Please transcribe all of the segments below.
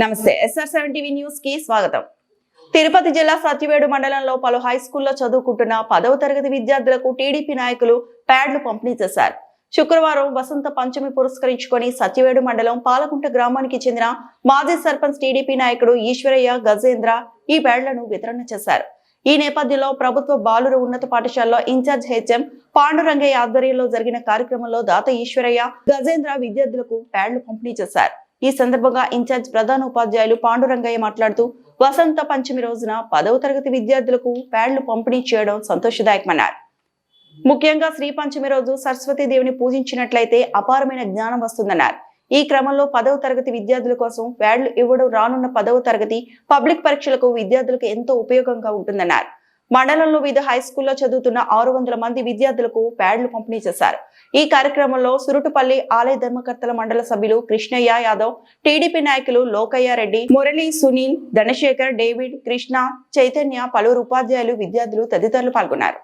నమస్తే SR seven TV న్యూస్కి స్వాగతం. తిరుపతి జిల్లా సత్యవేడు మండలంలో పలు హై స్కూల్లో చదువుకుంటున్న పదవ తరగతి విద్యార్థులకు టీడీపీ నాయకులు ప్యాడ్లు పంపిణీ చేశారు. శుక్రవారం వసంత పంచమి పురస్కరించుకొని సత్యవేడు మండలం పాలకుంట గ్రామానికి చెందిన మాజీ సర్పంచ్ టీడీపీ నాయకుడు ఈశ్వరయ్య గజేంద్ర ఈ ప్యాడ్లను వితరణ చేశారు. ఈ నేపథ్యంలో ప్రభుత్వ బాలుర ఉన్నత పాఠశాలలో ఇన్ఛార్జ్ హెచ్ఎం పాండురంగయ్య ఆధ్వర్యంలో జరిగిన కార్యక్రమంలో దాత ఈశ్వరయ్య గజేంద్ర విద్యార్థులకు ప్యాడ్లు పంపిణీ చేశారు. ఈ సందర్భంగా ఇన్ఛార్జ్ ప్రధాన ఉపాధ్యాయులు పాండురంగయ్య మాట్లాడుతూ వసంత పంచమి రోజున పదవ తరగతి విద్యార్థులకు ప్యాడ్లు పంపిణీ చేయడం సంతోషదాయకమన్నారు. ముఖ్యంగా శ్రీ పంచమి రోజు సరస్వతి దేవిని పూజించినట్లయితే అపారమైన జ్ఞానం వస్తుందన్నారు. ఈ క్రమంలో పదవ తరగతి విద్యార్థుల కోసం ప్యాడ్లు ఇవ్వడం రానున్న పదవ తరగతి పబ్లిక్ పరీక్షలకు విద్యార్థులకు ఎంతో ఉపయోగంగా ఉంటుందన్నారు. మండలంలో వివిధ హై స్కూల్లో చదువుతున్న ఆరు వందల మంది విద్యార్థులకు ప్యాడ్లు పంపిణీ చేశారు. ఈ కార్యక్రమంలో సురుటుపల్లి ఆలయ ధర్మకర్తల మండల సభ్యులు కృష్ణయ్య యాదవ్ టీడీపీ నాయకులు లోకయ్య రెడ్డి మురళి సునీల్ ధనశేఖర్ డేవిడ్ కృష్ణ చైతన్య పలువురు ఉపాధ్యాయులు విద్యార్థులు తదితరులు పాల్గొన్నారు.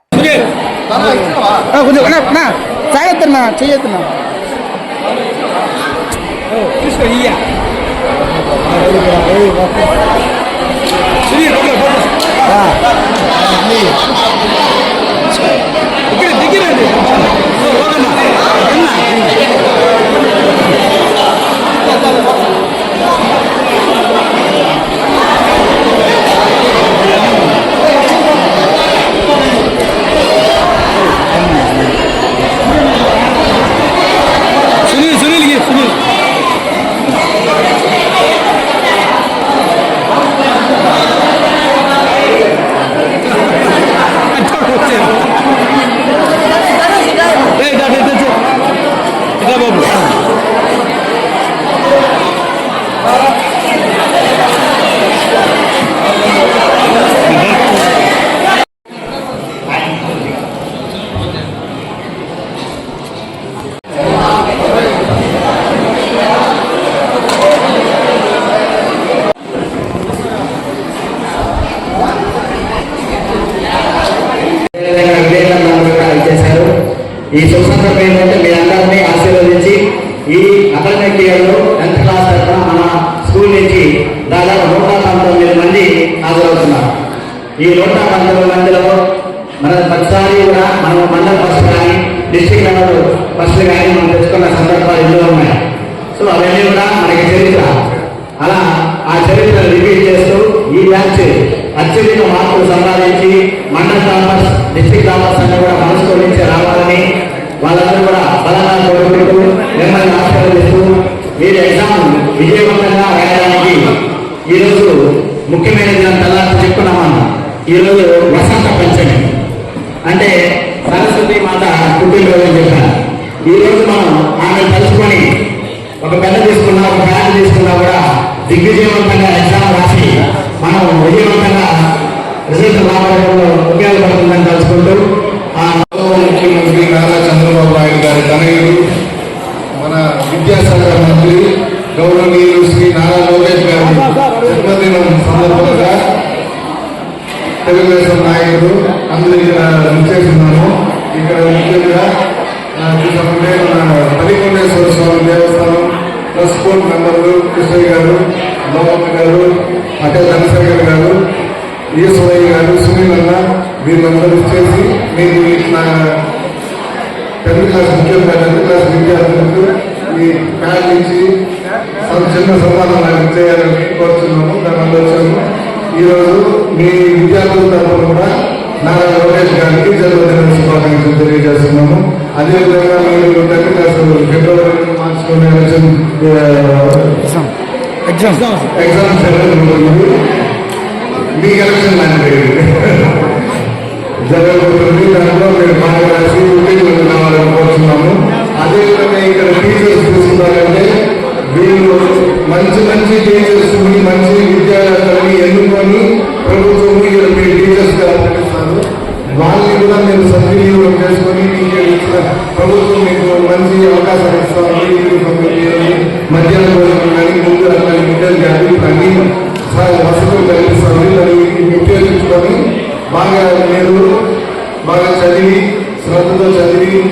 ఆ, 以。ఈ ఏంటంటే మీ అందరినీ ఆశీర్వదించి ఈ అకాడమిక్ ఇయర్లో టెన్త్ క్లాస్ తరఫున మన స్కూల్ నుంచి దాదాపు నూట పంతొమ్మిది మంది హాజరవుతున్నారు. ఈ నూట పంతొమ్మిది మందిలో మన ప్రతిసారి కూడా మనం మండల ఫస్ట్ కానీ డిస్టిక్ లెవెల్ ఫస్ట్ కానీ మనం తెచ్చుకున్న సందర్భాలు ఎన్నో ఉన్నాయి. సో అవన్నీ కూడా మనకి చరిత్ర. అలా ఆ చరిత్ర రిపీట్ చేస్తూ ఈ బ్యాచ్ అత్యధిక మార్కులు సంపాదించి మండల టాపర్స్ డిస్టిక్ టాపర్స్ అన్ని కూడా మనసులో నుంచి రావాలని వాళ్ళందరూ కూడా బలంగా కోరుకుంటూ మిమ్మల్ని ఆశీర్వదిస్తూ మీరు ఎగ్జామ్ విజయవంతంగా రాయడానికి ఈరోజు ముఖ్యమైన దినం తెల్లారి చెప్పుకున్నాము? ఈరోజు వసంత పంచమి. అంటే సరస్వతి మాత పుట్టినరోజు అని చెప్పారు. ఈరోజు మనం ఆమె తలుచుకొని ఒక పెద్ద తీసుకున్నా ఒక బ్యాగ్ తీసుకున్నా కూడా దిగ్విజయవంతంగా ఎగ్జామ్ రాసి మనం విజయవంతంగా రిజల్ట్ రావడంలో ఉపయోగపడుతుందని ఇక్కడ నాకు ఆ, స్వామి దేవస్థానం ప్లస్ కోర్ట్ మెంబర్లు కృష్ణయ్య గారు లోపమ్మ గారు అటే ధనశేఖర్ గారు ఈశ్వరయ్య గారు సునీల్ అన్న వీళ్ళందరూ చేసి మీరు నా టెన్త్ క్లాస్ ముఖ్యంగా టెన్త్ క్లాస్ విద్యార్థులకు ఈ ప్యాడ్ ఇచ్చి చిన్న చిన్న సన్మానం చేయాలని కోరుతున్నాము దాని వచ్చాము ఈరోజు మీ విద్యార్థుల తరఫున కూడా నారా లోకేష్ గారికి జన్మదిన శుభాకాంక్షలు తెలియజేస్తున్నాము. అదేవిధంగా మీరు టెన్త్ క్లాస్ ఫిబ్రవరి మార్చిలోనే ఎలక్షన్ ఎగ్జామ్ ఎగ్జామ్స్ జరుగుతుంది మీ ఎలక్షన్ మేనేజ్ జరగబోతుంది దాంట్లో మీరు బాగా రాసి ఉద్యోగులు కావాలని కోరుతున్నాము అదేవిధంగా ఇక్కడ టీచర్స్ చూస్తున్నారంటే వీళ్ళు మంచి మంచి టీచర్స్ మంచి విద్యార్థులని ఎన్నుకొని ప్రభుత్వం ఇక్కడ మీ టీచర్స్గా పంపిస్తారు వాళ్ళని కూడా మీరు సద్వినియోగం చేసుకొని మీకు ప్రభుత్వం మీకు మంచి అవకాశం ఇస్తామని మధ్యాహ్నం భోజనం కానీ ముందు అట్లాంటి బిడ్డలు కానీ అన్ని వసతులు కల్పిస్తామని దాన్ని ఉపయోగించుకొని బాగా మీరు బాగా చదివి శ్రద్ధతో చదివి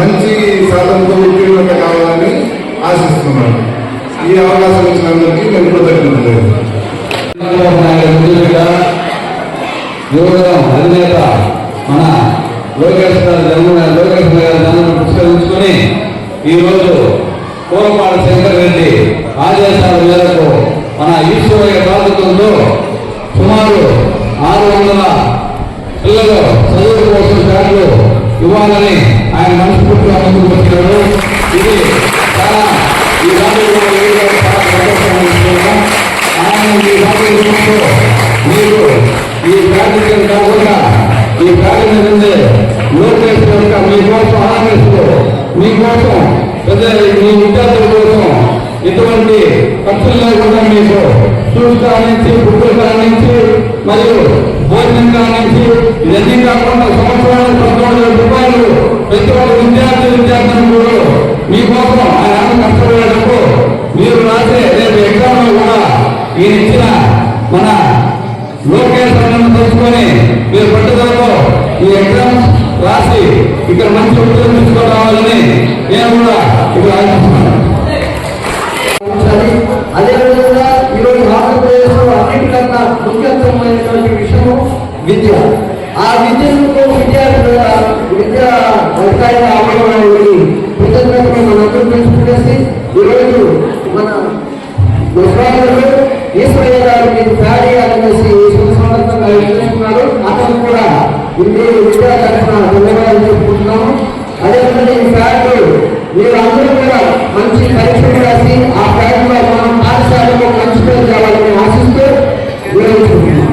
మంచి సాధనతో ఉత్తీర్ణత కావాలని ఆశిస్తున్నాను. ఈ అవకాశం ఇచ్చినందుకు నేను కృతజ్ఞతలు. యువగలం అధినేత మన లోకేష్ గారి జన్మ లోకేష్ గారి జన్మను పురస్కరించుకుని ఈరోజు కోరపాడు శంకర్ రెడ్డి ఆదేశాల మేరకు మన ఈశ్వరయ్య ప్రాంతంలో సుమారు ఆరు వందల పిల్లలు చదువు కోసం బ్యాగులు ఇవ్వాలని ఆయన మనస్ఫూర్తిగా ముందుకు వచ్చినాడు ఇది చాలా ఈ రాజకీయ చాలా సంతోషంగా ఆయన ఈ రాజకీయ మీరు ఈ ప్రాజెక్టులు కాకుండా ఈ ప్రాజెక్టు నుండి లోకేష్ యొక్క మీకోసం ఆనందిస్తూ మీకోసం పెద్ద మీ విద్యార్థుల కోసం ఇటువంటి ఖర్చులు లేకుండా మీకు షూస్ కానించి బుక్కులు కానించి మరియు భోజనం కానించి ఇవన్నీ కాకుండా సంవత్సరానికి పంతొమ్మిది వేల రూపాయలు ప్రతి ఒక్క విద్యార్థి విద్యార్థులు మీకోసం ఆయన కష్టపడేటప్పుడు మీరు రాసే రేపు ఎగ్జామ్ కూడా ఈయన ఇచ్చిన మన అన్నను మీరు పట్టుదలతో ఈ ఎగ్జామ్ రాసి ఇక్కడ మంచి ఉద్యోగం తీసుకోవాలని నేను కూడా ఇక్కడ ఆశిస్తున్నాను. అదేవిధంగా ఈరోజు ఆంధ్రప్రదేశ్లో అన్నిటికన్నా ముఖ్యమైనటువంటి విషయము విద్య. ఆ విద్యకు విద్యార్థుల విద్యా వ్యవసాయ అవసరమైనటువంటి కృతజ్ఞతలు మనందరూ తెలుసుకునేసి ఈరోజు మన ముఖ్యమంత్రులు ఈశ్వరయ్య గారు మీకు ఇంటి విద్యా తరఫున ధన్యవాదాలు చెప్పుకుంటున్నాము అదేవిధంగా ఈ ఫ్యాడ్ మీరు అందరూ కూడా మంచి పరీక్షలు రాసి ఆ ఫ్యాడ్లో మనం పాఠశాలలో మంచి పేరు కావాలని ఆశిస్తూ విరమిస్తున్నాం.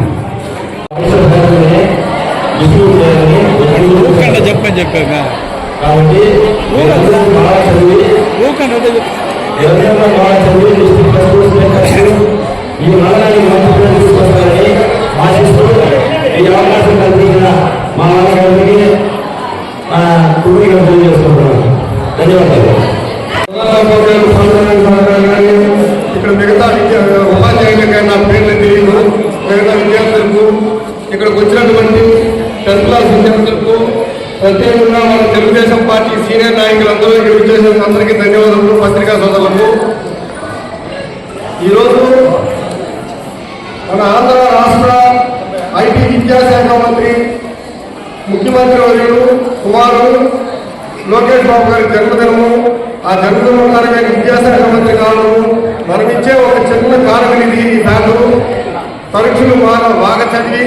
చెప్పని చెప్పాక కాబట్టి ఈ మండలానికి మంచి పేరు తీసుకొస్తారని ఆశిస్తూ ఈ అవకాశం కల్పించిన మా వాళ్ళకి కుటుంబం చేసుకుంటున్నాను ధన్యవాదాలు. ఇక్కడ మిగతా విద్యా ఉపాధ్యాయులకైనా పేర్లు తెలియదు మిగతా విద్యార్థులకు ఇక్కడికి వచ్చినటువంటి టెన్త్ క్లాస్ విద్యార్థులకు ప్రత్యేకంగా మన తెలుగుదేశం పార్టీ సీనియర్ నాయకులందరూ ఇక్కడ విచ్చేసిన అందరికీ ధన్యవాదాలు పత్రికా సోదరులకు ఈరోజు మన ఆంధ్ర రాష్ట్ర ఐటీ విద్యాశాఖ మంత్రి ముఖ్యమంత్రి వర్యులు లోకేష్ బాబు గారి జన్మదినము. ఆ జన్మదినం కారణంగా విద్యాశాఖ మంత్రి కావడము మనమిచ్చే ఒక చిన్న కారణం ఇది ఈ పరీక్షలు బాగా బాగా చదివి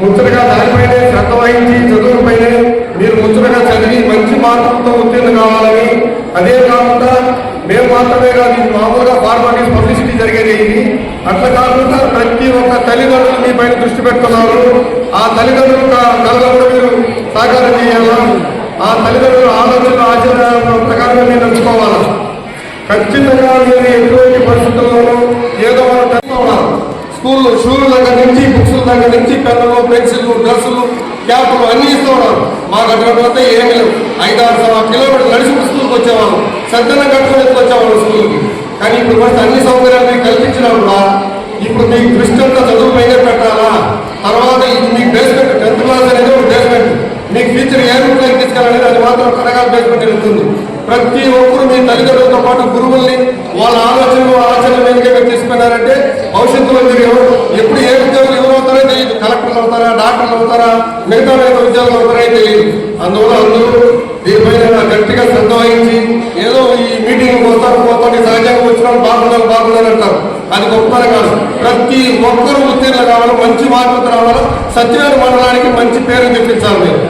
ముచ్చటగా దానిపైనే శ్రద్ధ వహించి చదువులపైనే మీరు ముచ్చటగా చదివి మంచి మార్కులతో ఉత్తీర్ణ కావాలని. అదే కాకుండా మేము మాత్రమే కాదు ఇది మామూలుగా ఫార్మాలిటీస్ పబ్లిసిటీ జరిగేది అట్లా కాకుండా ప్రతి ఒక్క తల్లిదండ్రులు మీ పైన దృష్టి పెడుతున్నారు. ఆ తల్లిదండ్రుల కళలో మీరు సహకారం చేయాలా ఆ తల్లిదండ్రుల ఆలోచన ఆచరణ ప్రకారంగా మీరు నడుచుకోవాలా? ఖచ్చితంగా మీరు ఎటువంటి పరిస్థితుల్లోనూ ఏదో మనం తెలుసుకోవాలి స్కూల్లో షూల దగ్గర నుంచి బుక్స్ దగ్గర నుంచి పెన్నులు పెన్సిల్లు డ్రెస్సులు క్యాపులు అన్ని ఇస్తూ ఉన్నారు. మాకు అటువంటి ఏమి లేవు. ఐదారు సవ- కిలోమీటర్లు నడిచి స్కూల్కి వచ్చేవాళ్ళం. సద్దనం కట్టుకుని వచ్చేవాళ్ళం స్కూల్కి. కానీ ఇప్పుడు అన్ని సౌకర్యాలు మీకు కల్పించినప్పుడు ఇప్పుడు మీకు దృష్టి అంతా చదువు పైన పెట్టాలా తర్వాత ఇది మీకు బేస్మెంట్ టెన్త్ క్లాస్ అనేది ఒక బేస్మెంట్ మీకు ఫ్యూచర్ ఏ రూట్లోకి తీసుకెళ్ళాలి అది మాత్రం అనేటువంటి ఉంటుంది. ప్రతి ఒక్కరు మీ తల్లిదండ్రులతో పాటు గురువుల్ని వాళ్ళ ఆలోచనలు ఆచరణ మీదకే మీరు తీసుకున్నారంటే భవిష్యత్తులో మీరు ఎవరు ఎప్పుడు ఏ ఉద్యోగులు ఎవరు అవుతారో తెలియదు. కలెక్టర్లు అవుతారా డాక్టర్లు అవుతారా మిగతా మిగతా ఉద్యోగులు అవుతారో తెలియదు. అందువల్ల అందరూ దీనిపైన గట్టిగా శ్రద్ధ వహించి ఏదో ఈ మీటింగ్ వస్తారు పోతాను సహజంగా వచ్చిన వాళ్ళు బాగున్నారు బాగున్నారు అంటారు. అది గొప్పది కాదు. ప్రతి ఒక్కరూ ఉత్తీర్ణ కావాలి మంచి మార్పులు రావాలి సత్యవేద మండలానికి మంచి పేరు తెప్పించాలి మీరు.